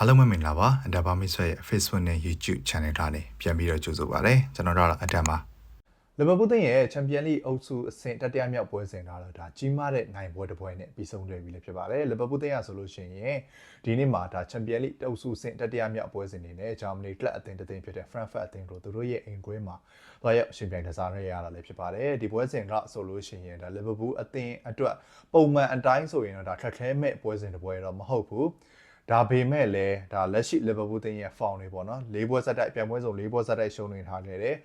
အားလုံးပဲမင်္ဂလာပါအဒဘာမစ်ဆွဲရဲ့ Facebook နဲ့ YouTube Channel ထားနေပြန်ပြီးတော့ကြိုဆိုပါရစေကျွန်တော်တို့အဒမ်ပါလီဗာပူးသင်းရဲ့ချန်ပီယံလိအုပ်စုအဆင့်တတိယမြောက်ပွဲစဉ်ကတော့ဒါကြီးမားတဲ့နိုင်ပွဲတစ်ပွဲနဲ့ပြီးဆုံးခဲ့ပြီလည်းဖြစ်ပါတယ်လီဗာပူးသင်းရဆိုလို့ရှိရင်ဒီနေ့မှာဒါချန်ပီယံလိအုပ်စုအဆင့်တတိယမြောက်ပွဲစဉ်နေနဲ့ဂျာမနီကလပ်အသင်းတစ်သင်းဖြစ်တဲ့ Frankfurt အသင်းတို့သူတို့ရဲ့အိမ်ကွင်းမှာသွားရောက်ရှင်ပြိုင်ကစားရရတာလည်းဖြစ်ပါတယ်ဒီပွဲစဉ်ကဆိုလို့ရှိရင်ဒါလီဗာပူးအသင်းအတွက်ပုံမှန်အတိုင်းဆိုရင်တော့ဒါခက်ခဲမဲ့ပွဲစဉ်တစ်ပွဲတော့မဟုတ်ဘူး ဒါပေမဲ့လည်းဒါလက်ရှိလီဗာပူးတင်းရဲ့ form တွေပေါ့နော်၄ပွဲဆက်တိုက်ပြန်ပွဲစုံ၄ပွဲဆက်တိုက်ရှုံးနေထားခဲ့တယ်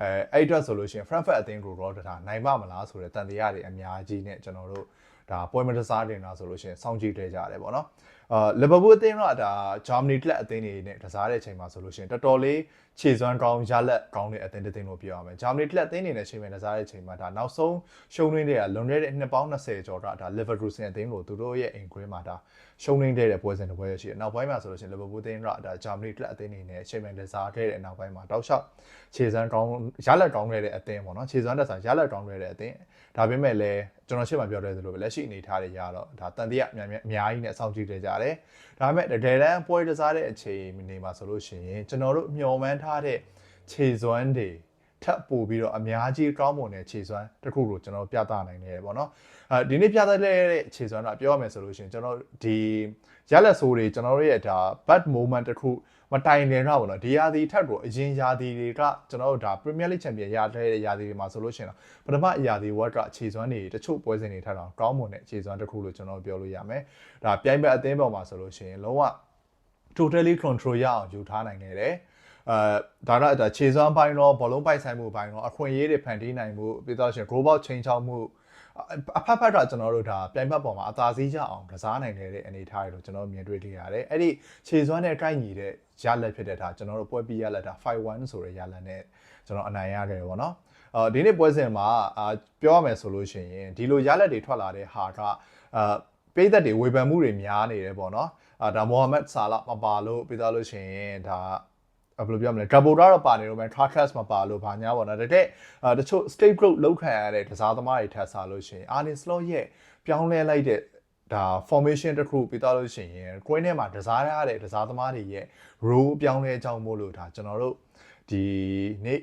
အဲအဲ့အတွက်ဆိုလို့ရှိရင် Frankfurt အသင်းကိုတော့ဒါနိုင်ပါမလားဆိုတဲ့တန်တရားတွေအများကြီးနဲ့ကျွန်တော်တို့ဒါပွဲမတစားတင်တာဆိုလို့ရှိရင်စောင့်ကြည့်တွေ့ကြရတယ်ပေါ့နော် အာလီဗာပူးအသင်းတော့ဒါဂျာမနီကလပ်အသင်းတွေနဲ့ကစားတဲ့အချိန်မှာဆိုလို့ရှိရင်တော်တော်လေးခြေစွမ်းကောင်းရလက်ကောင်းတဲ့အသင်းတစ်သင်းလို့ပြောရမယ်ဂျာမနီကလပ်အသင်းတွေနဲ့ချိန်မဲ့ကစားတဲ့အချိန်မှာဒါနောက်ဆုံးရှုံးရင်းတွေကလွန်ခဲ့တဲ့နှစ်ပေါင်း20ကျော်တော့ဒါလီဗာပူးစင်အသင်းကိုသူတို့ရဲ့အိမ်ခွဲမှာဒါရှုံးနေတဲ့ပွဲစဉ်တစ်ပွဲရှိတယ်နောက်ပိုင်းမှာဆိုလို့ရှိရင်လီဗာပူးအသင်းကဒါဂျာမနီကလပ်အသင်းတွေနဲ့ချိန်မဲ့ကစားခဲ့တဲ့နောက်ပိုင်းမှာတောက်လျှောက်ခြေစွမ်းကောင်းရလက်ကောင်းခဲ့တဲ့အသင်းပေါ့နော်ခြေစွမ်းတက်ဆိုင်ရလက်ကောင်းခဲ့တဲ့အသင်းဒါပေမဲ့လည်းကျွန်တော်ရှေ့မှာပြောတဲ့သလိုပဲလက်ရှိအနေအထားတွေရတော့ဒါတန်တရအများအများကြီးနဲ့စောင့်ကြည့်နေကြတယ်ဒါပေမဲ့တကယ်တမ်းပွဲကစားတဲ့အချိန်နေမှာဆိုလို့ရှိရင်ကျွန်တော်တို့မျှော်မှန်းထားတဲ့ခြေစွမ်းတွေထပ်ပို့ပြီးတော့အများကြီးကောင်းမွန်တဲ့ခြေစွမ်းတစ်ခုကိုကျွန်တော်ပြသနိုင်နေတယ်ပေါ့နော်အဲဒီနေ့ပြသတဲ့ခြေစွမ်းတော့ပြောရမယ်ဆိုလို့ရှိရင်ကျွန်တော်ဒီရလက်ဆိုးတွေကျွန်တော်တို့ရဲ့ဒါ bad moment တစ်ခု မတိုင်တင်တော့ဘူးနော်ဒီရာသီထက်ကိုအရင်ရာသီတွေကကျွန်တော်တို့ဒါ Premier League Champion ရတဲ့ရာသီတွေမှာဆိုလို့ရှိရင်ပထမရာသီ World Cup အခြေစွမ်းတွေတချို့ပွဲစဉ်တွေထက်တော့ကောင်းမွန်တဲ့အခြေစွမ်းတစ်ခုလို့ကျွန်တော်ပြောလို့ရမယ်ဒါပြိုင်ဘက်အသင်းပေါ်မှာဆိုလို့ရှိရင်လုံးဝ totally control ရအောင်ယူထားနိုင်ခဲ့တယ်အဲဒါတော့ဒါခြေစွမ်းပိုင်းတော့ဘောလုံးပိုက်ဆိုင်မှုပိုင်းတော့အခွင့်အရေးတွေဖန်တီးနိုင်မှုပြီးတော့ရှင် global change ချောင်းမှု အဖက်ဖက်တော့ကျွန်တော်တို့ဒါပြိုင်ဘက်ပေါ်မှာအသာစီးကြအောင်ကစားနိုင်တဲ့အနေအထားတွေလို့ကျွန်တော်မြင်တွေ့ခဲ့ရတယ်အဲ့ဒီခြေစွမ်းနဲ့ကိုက်ညီတဲ့ရလက်ဖြစ်တဲ့ဒါကျွန်တော်တို့ပွဲပြီးရလက်ဒါ5-1ဆိုတဲ့ရလက်နဲ့ကျွန်တော်အနိုင်ရခဲ့တယ်ပေါ့နော်အော်ဒီနေ့ပွဲစဉ်မှာအာပြောရမယ်ဆိုလို့ရှိရင်ဒီလိုရလက်တွေထွက်လာတဲ့ဟာကအာပိသက်တွေဝေဖန်မှုတွေများနေတယ်ပေါ့နော်အာဒါမိုဟာမက်ဆာလာမပါလို့ပြီးသားလို့ရှိရင်ဒါ ဘယ်လိုပြောမလဲဒဘိုဒါတော့ပါနေတော့မယ် Tarkas မပါလို့ဘာညာပေါ့နော်တကယ်တချို့ state group လောက်ခံရတဲ့ကစားသမားတွေထပ်စားလို့ရှိရင် Arne Slot ရဲ့ပြောင်းလဲလိုက်တဲ့ဒါ formation တစ်ခုပြီးသားလို့ရှိရင် coin ထဲမှာဒစားရတဲ့ဒစားသမားတွေရဲ့ role အပြောင်းလဲအကြောင်းမို့လို့ဒါကျွန်တော်တို့ဒီနေ့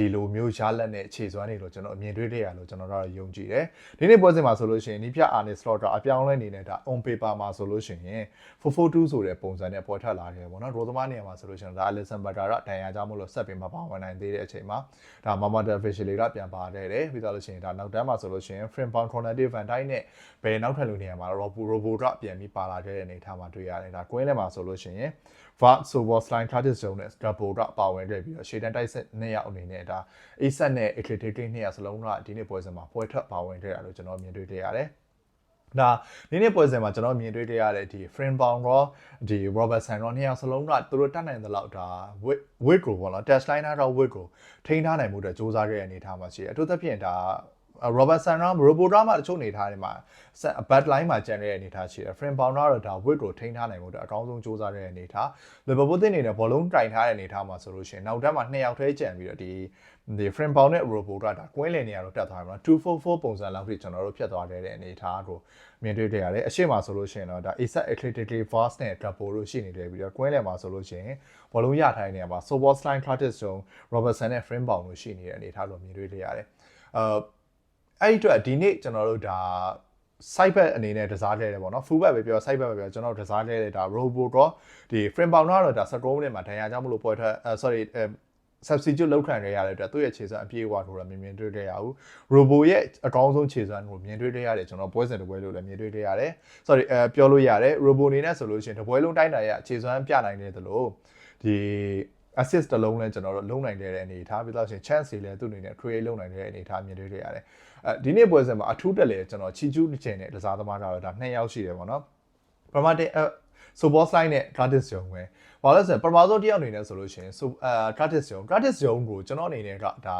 ဒီလိုမျိုးရလက်နဲ့ခြေစွမ်းနေလို့ကျွန်တော်အမြင်တွေ့ခဲ့ရလို့ကျွန်တော်တို့ယုံကြည်တယ်ဒီနေ့ပွဲစဉ်မှာဆိုလို့ရှိရင်နီးပြအာနေစလော့တာအပြောင်းလဲနေနဲ့ဒါ on paper မှာဆိုလို့ရှိရင်442ဆိုတဲ့ပုံစံနဲ့ပေါ်ထွက်လာတယ်ပေါ့နော်ရိုသမားနေရာမှာဆိုလို့ရှိရင်ဒါ Alisson Butter ကဒဏ်ရာကြောင့်မလို့ဆက်ပြီးမပါဝင်နိုင်သေးတဲ့အချိန်မှာဒါ Mamada Officially ကပြန်ပါခဲ့တယ်ပြီးတော့လို့ရှိရင်ဒါနောက်တန်းမှာဆိုလို့ရှိရင် Frimpong Cognitive Van Dijk နဲ့ဘယ်နောက်ထပ်လူနေရာမှာ Robo Robo ကပြန်ပြီးပါလာခဲ့တဲ့အနေအထားမှာတွေ့ရတယ်ဒါကွင်းထဲမှာဆိုလို့ရှိရင် Va Soboslai Curtis Jones နဲ့ Double ကပါဝင်ခဲ့ပြီးတော့ရှေ့တန်းတိုက်စစ်နှစ်ယောက်အနေနဲ့ဒါ ASET နဲ့ Athletic နှစ်ယောက်စလုံးကဒီနေ့ပွဲစဉ်မှာပွဲထွက်ပါဝင်ခဲ့တာလို့ကျွန်တော်မြင်တွေ့ခဲ့ရတယ်။ဒါဒီနေ့ပွဲစဉ်မှာကျွန်တော်မြင်တွေ့ခဲ့ရတဲ့ဒီ Friend Bound ရောဒီ Robertson ရောနှစ်ယောက်စလုံးကသူတို့တတ်နိုင်တဲ့လောက်ဒါ weight ကိုပေါ့နော် test line တော့ weight ကိုထိန်းထားနိုင်မှုအတွက်စူးစမ်းခဲ့တဲ့အနေအထားမှာရှိတယ်။အထူးသဖြင့်ဒါ Robertson ရော Robotra မှာတချို့နေထားတယ်မှာ bad line မှာကျန်တဲ့အနေအထားရှိတယ် Frame Bounder တော့ဒါ weight ကိုထိန်းထားနိုင်မှုအတွက်အကောင်းဆုံးစူးစမ်းတဲ့အနေအထား Liverpool တင်းနေတဲ့ဘောလုံးတိုင်ထားတဲ့အနေအထားမှာဆိုလို့ရှိရင်နောက်တန်းမှာနှစ်ယောက်ထဲကျန်ပြီးတော့ဒီဒီ frame bound နဲ့ Robotra ဒါကွင်းလည်နေရာတော့တက်သွားတယ်နော်244ပုံစံလောက်ထိကျွန်တော်တို့ဖြတ်သွားတဲ့အနေအထားကိုမြင်တွေ့ကြရတယ်အရှိမဆိုလို့ရှိရင်တော့ဒါ ASAP athletically fast နဲ့ double လို့ရှိနေတယ်ပြီးတော့ကွင်းလည်မှာဆိုလို့ရှိရင်ဘောလုံးရထိုင်နေရမှာ Sobol Slime Curtis Jones Robertson နဲ့ frame bound လို့ရှိနေတဲ့အနေအထားလို့မြင်တွေ့ကြရတယ်အာ အဲ့ဒီအတွက်ဒီနေ့ကျွန်တော်တို့ဒါ site back အနေနဲ့ဒစားလဲတယ်ပေါ့နော် full back ပဲပြော site back ပဲပြောကျွန်တော်ဒစားလဲတယ်ဒါ robo တော့ဒီ frame bound တော့ဒါ19မိနစ်မှာဒဏ်ရာကြောင့်မလို့ပေါ်ထွက် sorry substitute လောက်ခံရရတဲ့အတွက်သူ့ရဲ့ခြေစွမ်းအပြည့်အဝကိုတော့မြင်မြင်တွေ့ခဲ့ရဘူး robo ရဲ့အကောင်းဆုံးခြေစွမ်းကိုမြင်တွေ့ခဲ့ရတယ်ကျွန်တော်ပွဲစဉ်တစ်ပွဲလို့လည်းမြင်တွေ့ခဲ့ရတယ် sorry အဲပြောလို့ရတယ် robo အနေနဲ့ဆိုလို့ရှိရင်တစ်ပွဲလုံးတိုင်းတာရခြေစွမ်းပြနိုင်တယ်သလိုဒီ assist တစ်လုံးလည်းကျွန်တော်တို့လုံးနိုင်တဲ့အနေအထားပြီးတော့ရှင် chance တွေလည်းသူ့အနေနဲ့ create လုပ်နိုင်တဲ့အနေအထားမြင်တွေ့ခဲ့ရတယ်အဲဒီနေ့ပွဲစဉ်မှာအထူးတက်လေကျွန်တော်ချီကျူးတစ်ချိန်နဲ့တစားသမားကတော့ဒါ2ယောက်ရှိတယ်ပေါ့နော်ပထမတစ်ဆိုဘော့စလိုက်နဲ့ Curtis Young ပဲ။ဘာလို့လဲဆိုရင်ပထမဆုံးတစ်ယောက်အနေနဲ့ဆိုလို့ရှိရင်ဆိုအာ Curtis Young Curtis Young ကိုကျွန်တော်အနေနဲ့ကဒါ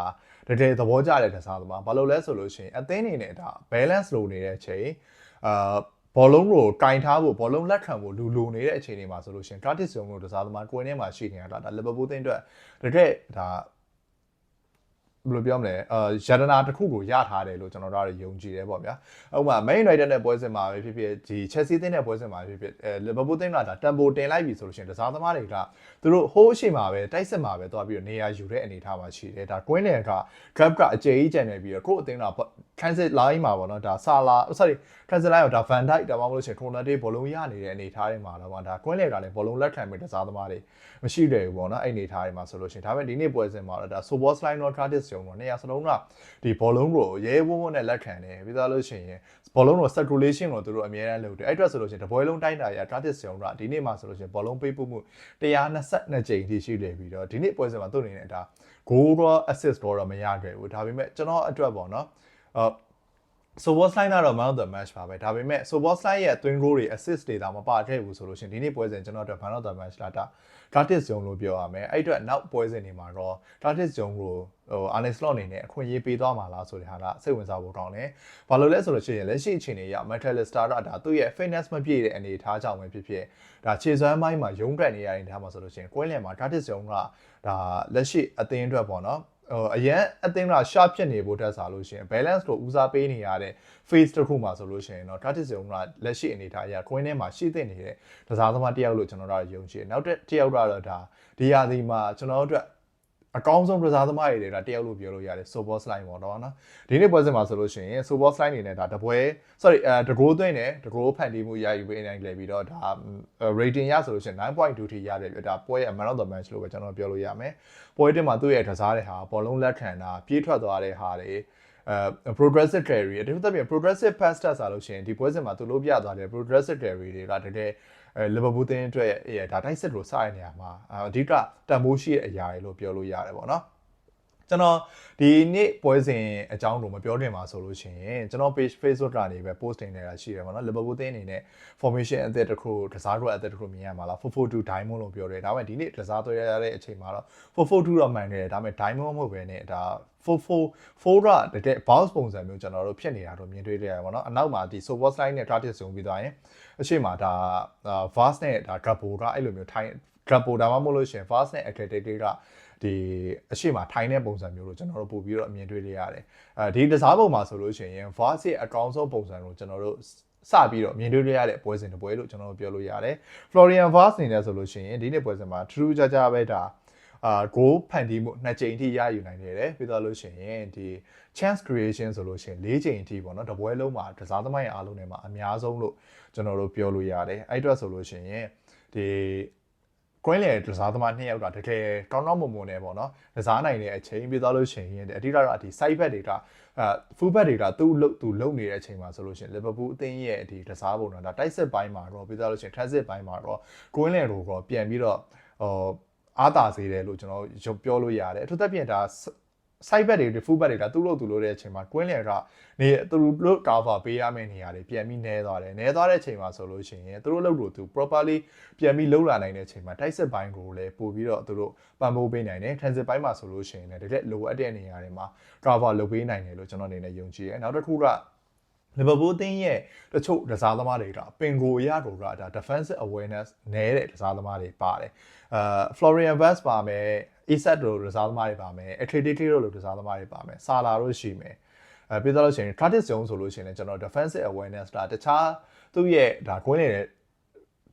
တကယ်သဘောကျတဲ့ကစားသမား။ဘာလို့လဲဆိုလို့ရှိရင်အသင်းအနေနဲ့ဒါ balance လိုနေတဲ့အချိန်အာ ဘောလုံးကိုကင်ထားဖို့ဘောလုံးလက်ခံဖို့လူလူနေတဲ့အချိန်တွေမှာဆိုလို့ရှိရင် Curtis Young ကိုကစားသမားကိုယ်ထဲမှာရှိနေတာဒါ Liverpool တင်းအတွက်တကယ်ဒါဘယ်လိုပြောမလဲအာယတနာတစ်ခုကိုရထားတယ်လို့ကျွန်တော်တို့ကယုံကြည်တယ်ပေါ့ဗျာဥပမာ Man United နဲ့ပွဲစဉ်မှာပဲဖြစ်ဖြစ်ဒီ Chelsea တင်းနဲ့ပွဲစဉ်မှာဖြစ်ဖြစ်အဲ Liverpool တင်းကဒါ tempo တင်လိုက်ပြီဆိုလို့ရှိရင်တစားသမားတွေကသူတို့ဟိုးအရှိမှာပဲတိုက်စစ်မှာပဲသွားပြီးတော့နေရာယူတဲ့အနေအထားမှာရှိတယ်ဒါ Queen က Gap ကအကျေကြီးကျန်နေပြီးတော့ကို့အတင်းက transit line မှာပေါ့နော်ဒါဆာလာ sorry transit line ကိုဒါ Van Dijk ဒါမှမဟုတ်လို့ရှိရင် Tonali ဘောလုံးရနေတဲ့အနေအထားတွေမှာတော့ဒါ Queen ကလည်းဘောလုံးလက်ခံပြီးတစားသမားတွေမရှိတယ်ဘူးပေါ့နော်အဲ့အနေအထားတွေမှာဆိုလို့ရှိရင်ဒါပေမဲ့ဒီနေ့ပွဲစဉ်မှာတော့ဒါ Soboslai တော့ Travis ဂျုံတော့နေရာစလုံးကဒီဘောလုံးကိုရဲဝုန်းဝုန်းနဲ့လက်ခံတယ်ပြီးသားလို့ရှိရင်ဘောလုံးကို circulation ကိုသူတို့အများအားလုပ်တယ်အဲ့အတွက်ဆိုလို့ရှိရင်တပွဲလုံးတိုင်းတာရ Travis ဂျုံကဒီနေ့မှာဆိုလို့ရှိရင်ဘောလုံးပေးပို့မှု122ကြိမ်ထိရှိတယ်ပြီးတော့ဒီနေ့ပွဲစဉ်မှာသူ့အနေနဲ့ဒါ goal ရော assist ရောမရခဲ့ဘူးဒါပေမဲ့ကျွန်တော်အတွက်ပေါ့နော် အော် so boss line ကတော့ man of the match ပါပဲဒါပေမဲ့ so boss line ရဲ့ twin goal တွေ assist တွေဒါမပါခဲ့ဘူးဆိုလို့ရှိရင်ဒီနေ့ပွဲစဉ်ကျွန်တော်တို့ man of the match လာတာ Curtis Jones လို့ပြောရမယ်အဲ့အတွက်နောက်ပွဲစဉ်တွေမှာတော့ Curtis Jones ကိုဟို Arne Slot အနေနဲ့အခွင့်အရေးပေးသွားမှာလားဆိုတဲ့ဟာကစိတ်ဝင်စားဖို့ကောင်းတယ်ဘာလို့လဲဆိုလို့ရှိရင်လက်ရှိအခြေအနေအရ McAllister ကဒါသူ့ရဲ့ fitness မပြည့်တဲ့အနေအထားကြောင့်ပဲဖြစ်ဖြစ်ဒါခြေစွမ်းပိုင်းမှာရုံးကန်နေရတဲ့အနေအထားမှာဆိုလို့ရှိရင်ကွင်းလယ်မှာ Curtis Jones ကဒါလက်ရှိအသင်းအတွက်ပေါ့နော် ဟိုအရင်အသင်းက sharp ဖြစ်နေဖို့တက်စားလို့ရှိရင် balance ကိုဦးစားပေးနေရတဲ့ phase တစ်ခုမှာဆိုလို့ရှိရင်တော့ Curtis Jones ကလက်ရှိအနေအထားအရ coin ထဲမှာရှိသင့်နေတဲ့ကစားသမားတစ်ယောက်လို့ကျွန်တော်တို့ယုံကြည်တယ်နောက်တစ်ယောက်ကတော့ဒါဒီရာသီမှာကျွန်တော်တို့အတွက် အကောင်းဆုံးကစားသမားတွေတွေကတယောက်လို့ပြောလို့ရတယ် Sobor Slide ပေါ့နော်နော်ဒီနေ့ပွဲစဉ်မှာဆိုလို့ရှိရင် Sobor Slide အနေနဲ့ဒါတပွဲ sorry အဲတကိုးသွင်းတယ်တကိုးဖန်တီးမှုရယူပေးနိုင်တယ်ပြီးတော့ဒါ rating ရဆိုလို့ရှိရင်9.2ထိရတယ်ပြဒါပွဲရဲ့ man of the match လို့ပဲကျွန်တော်ပြောလို့ရမယ်ပွဲတင်မှာသူ့ရဲ့ကစားတဲ့ဟာဘောလုံးလက်ခံတာပြေးထွက်သွားတဲ့ဟာတွေအဲ progressive carry အတူတူပြင် progressive pass တက်စားလို့ရှိရင်ဒီပွဲစဉ်မှာသူလို့ပြသွားတယ် progressive carry တွေကတကယ် အဲလီဗာပူးတင်းအတွက်အဲဒါတိုက်စစ်လို့စရနေရမှာအဓိကတန်ဖိုးရှိတဲ့အရာတွေလို့ပြောလို့ရတယ်ပေါ့နော် ကျွန်တော်ဒီနေ့ပွဲစဉ်အကြောင်းကိုမပြောတင်ပါဆိုလို့ရှိရင်ကျွန်တော် page Facebook ကနေပဲ post တင်နေတာရှိတယ်ပေါ့နော် Liverpool တင်းအနေနဲ့ formation အသစ်တစ်ခုကစားတော့အသစ်တစ်ခုမြင်ရမှာလား442 diamond လို့ပြောတယ်ဒါပေမဲ့ဒီနေ့ကစားသွဲရတဲ့အချိန်မှာတော့442တော့မှန်တယ်ဒါပေမဲ့ diamond မဟုတ်ပဲねဒါ44 4ကတကယ် bounce ပုံစံမျိုးကျွန်တော်တို့ဖြစ်နေတာတော့မြင်တွေ့ကြရပါတော့အနောက်မှာဒီ super slide နဲ့ target ဇုံပြီးသွားရင်အရှိမဒါ vast နဲ့ဒါ gappo ကအဲ့လိုမျိုးထိုင်း gappo ဒါမှမဟုတ်လို့ရှိရင် vast နဲ့ athletic တွေက ဒီအရှိမထိုင်းတဲ့ပုံစံမျိုးလို့ကျွန်တော်တို့ပို့ပြီးတော့အမြင်တွေ့ရရတယ်အဲဒီတစားပုံမှာဆိုလို့ရှိရင် vast ရဲ့အကောင်းဆုံးပုံစံကိုကျွန်တော်တို့စပြီးတော့မြင်တွေ့ရတဲ့ပွဲစဉ်တစ်ပွဲလို့ကျွန်တော်တို့ပြောလို့ရတယ် Florian Vaz အနေနဲ့ဆိုလို့ရှိရင်ဒီနေ့ပွဲစဉ်မှာထူးထူးခြားခြားပဲဒါအာဂိုးဖန်တီးမှုနှစ်ကြိမ်အထိရယူနိုင်တယ်ပြီးတော့လို့ရှိရင်ဒီ chance creation ဆိုလို့ရှိရင်၄ကြိမ်အထိပေါ့နော်တပွဲလုံးမှာကစားသမားရဲ့အားလုံးထဲမှာအများဆုံးလို့ကျွန်တော်တို့ပြောလို့ရတယ်အဲ့အတွက်ဆိုလို့ရှိရင်ဒီ ကွင်းလေကစားသမားနှစ်ယောက်ကတကယ်ကောင်းကောင်းမွန်မွန်နဲ့ပေါ့နော်ကစားနိုင်တဲ့အချိန်ပြီးသွားလို့ရှိရင်အဓိကတော့ဒီ side back တွေကအဲ full back တွေကသူ့လုသူလုံနေတဲ့အချိန်မှာဆိုလို့ရှိရင် Liverpool အသင်းရဲ့ဒီကစားပုံတော့ဒါတိုက်စစ်ပိုင်းမှာတော့ပြီးသွားလို့ရှိရင် transit ပိုင်းမှာတော့ကွင်းလေကိုတော့ပြန်ပြီးတော့ဟိုအားတာစေတယ်လို့ကျွန်တော်ပြောလို့ရတယ်အထူးသဖြင့်ဒါ side back တွေ full back တွေကသူ့လို့သူ့လို့တဲ့အချိန်မှာ queen layer ကနေသူတို့ cover ပေးရမယ့်နေရာတွေပြန်ပြီးနဲသွားတယ်နဲသွားတဲ့အချိန်မှာဆိုလို့ရှိရင်သူတို့လုပ်လို့သူ properly ပြန်ပြီးလှုပ်လာနိုင်တဲ့အချိန်မှာတိုက်စစ်ပိုင်းကိုလည်းပို့ပြီးတော့သူတို့ပံ့ပိုးပေးနိုင်တယ် transit ပိုင်းမှာဆိုလို့ရှိရင်လည်းတကယ်လိုအပ်တဲ့နေရာတွေမှာ cover လုပ်ပေးနိုင်တယ်လို့ကျွန်တော်အနေနဲ့ယုံကြည်တယ်နောက်တစ်ခုက လီဗာပူးအသင်းရဲ့တချို့ကစားသမားတွေကပင်ကိုအရကိုကဒါ defensive awareness နည်းတဲ့ကစားသမားတွေပါတယ်အာ Florian Vaz ပါမယ် Isak တို့ကစားသမားတွေပါမယ် Atletico တို့လိုကစားသမားတွေပါမယ် Salah တို့ရှိမယ်အဲပြီးတော့လို့ရှိရင် Curtis Jones ဆိုလို့ရှိရင်လည်းကျွန်တော် defensive awareness ဒါတခြားသူ့ရဲ့ဒါကွင်းနေတဲ့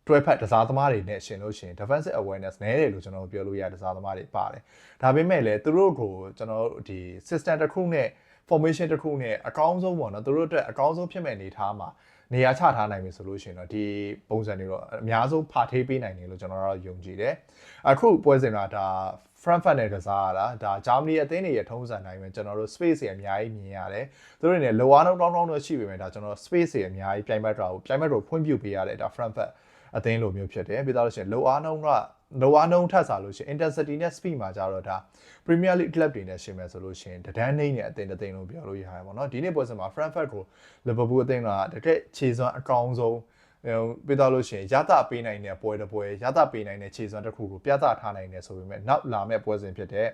တွဲဖက်ကစားသမားတွေနဲ့ရှင်လို့ရှိရင် defensive awareness နည်းတယ်လို့ကျွန်တော်ပြောလို့ရတဲ့ကစားသမားတွေပါတယ်ဒါပေမဲ့လည်းသူတို့ကိုကျွန်တော်ဒီ system တစ်ခုနဲ့ formation တစ်ခုနဲ့အကောင်းဆုံးပေါ့နော်သူတို့အတွက်အကောင်းဆုံးဖြစ်မဲ့အနေထားမှာနေရာချထားနိုင်ပြီဆိုလို့ရှိရင်တော့ဒီပုံစံတွေတော့အများဆုံးဖာထေးပေးနိုင်တယ်လို့ကျွန်တော်တို့ယုံကြည်တယ်အခုပွဲစဉ်ကဒါ Frankfurt နဲ့ကစားရတာဒါဂျာမနီအသင်းတွေရဲ့ထုံးစံတိုင်းပဲကျွန်တော်တို့ space တွေအများကြီးမြင်ရတယ်သူတို့တွေလောအားနှုန်းတောင်းတောင်းတော့ရှိပေမဲ့ဒါကျွန်တော် space တွေအများကြီးပြိုင်ဘက်တော့ပြိုင်ဘက်တော့ဖွင့်ပြပေးရတယ်ဒါ Frankfurt အသင်းလိုမျိုးဖြစ်တယ်ပြီးတော့လို့ရှိရင်လောအားနှုန်းက လောအားနှုန်းထပ်စားလို့ရှိရင် intensity နဲ့ speed မှာကြတော့ဒါ Premier League club တွေနဲ့ရှင်မယ်ဆိုလို့ရှိရင်တဒန်းနေနဲ့အသင်းတစ်သင်းလို့ပြောလို့ရတယ်ပေါ့နော်ဒီနေ့ပွဲစဉ်မှာ Frankfurt ကို Liverpool အသင်းကတကယ်ခြေစွမ်းအကောင်းဆုံးပြသလို့ရှိရင်ရတာပေးနိုင်တဲ့ပွဲတစ်ပွဲရတာပေးနိုင်တဲ့ခြေစွမ်းတစ်ခုကိုပြသထားနိုင်တယ်ဆိုပေမဲ့နောက်လာမဲ့ပွဲစဉ်ဖြစ်တဲ့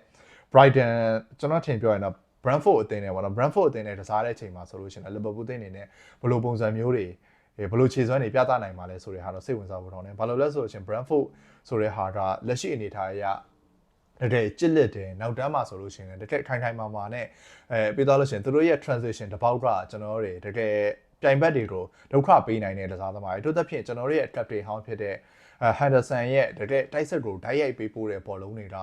Brighton ကျွန်တော်ထင်ပြောရင်တော့ Brentford အသင်းနဲ့ပေါ့နော် Brentford အသင်းနဲ့တစားတဲ့အချိန်မှာဆိုလို့ရှိရင် Liverpool အသင်းအနေနဲ့ဘယ်လိုပုံစံမျိုးတွေ ဘယ်လိုခြေစွမ်းတွေပြသနိုင်မှာလဲဆိုတဲ့ဟာတော့စိတ်ဝင်စားဖို့တောင်းတယ်။ဘာလို့လဲဆိုလို့ရှိရင် Brentford ဆိုတဲ့ဟာကလက်ရှိအနေထားအရတကယ်ကြစ်လက်တယ်နောက်တန်းမှာဆိုလို့ရှိရင်လည်းတကယ်ခိုင်ခိုင်မာမာနဲ့အဲပြီးတော့လို့ရှိရင်သူတို့ရဲ့ transition တစ်ပေါက်ကကျွန်တော်တို့တွေတကယ်ပြိုင်ဘက်တွေကိုဒုက္ခပေးနိုင်တဲ့တစားသမားတွေတို့သက်ဖြင့်ကျွန်တော်တို့ရဲ့ captain ဟောင်းဖြစ်တဲ့အဲ Henderson ရဲ့တကယ်တိုက်ဆက်ကိုဓာတ်ရိုက်ပေးပို့တဲ့ဘောလုံးတွေက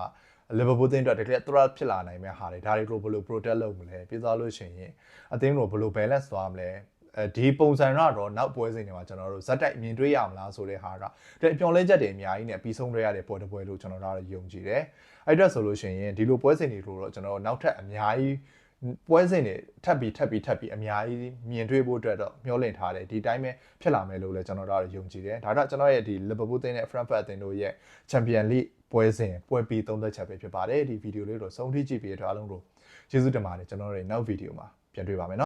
လီဗာပူးတင်းအတွက်တကယ် threat ဖြစ်လာနိုင်မဲ့ဟာတွေဒါတွေကိုဘယ်လို protect လုပ်မလဲပြီးတော့လို့ရှိရင်အသင်းကိုဘယ်လို balance သွားမလဲ အဲဒီပုံစံတော့နောက်ပွဲစဉ်တွေမှာကျွန်တော်တို့ဇက်တိုက်မြင်တွေ့ရမလားဆိုတဲ့ဟာကတဲ့ပြောင်းလဲချက်တွေအများကြီးနဲ့ပြီးဆုံးရတဲ့ပွဲတစ်ပွဲလို့ကျွန်တော်တို့ယုံကြည်တယ်အဲ့အတွက်ဆိုလို့ရှိရင်ဒီလိုပွဲစဉ်တွေကိုတော့ကျွန်တော်နောက်ထပ်အများကြီးပွဲစဉ်တွေထပ်ပြီးထပ်ပြီးထပ်ပြီးအများကြီးမြင်တွေ့ဖို့အတွက်တော့မျှော်လင့်ထားတယ်ဒီတိုင်းပဲဖြစ်လာမယ်လို့လည်းကျွန်တော်တို့ယုံကြည်တယ်ဒါတော့ကျွန်တော်ရဲ့ဒီ Liverpool တင်းနဲ့ Frankfurt တင်းတို့ရဲ့ Champion League ပွဲစဉ်ပွဲပြီးသုံးသက်ချက်ပဲဖြစ်ပါတယ်ဒီဗီဒီယိုလေးတော့ဆုံးထိကြည့်ပြီးတော့အားလုံးကိုကျေးဇူးတင်ပါတယ်ကျွန်တော်တို့ရဲ့နောက်ဗီဒီယိုမှာပြန်တွေ့ပါမယ်နော်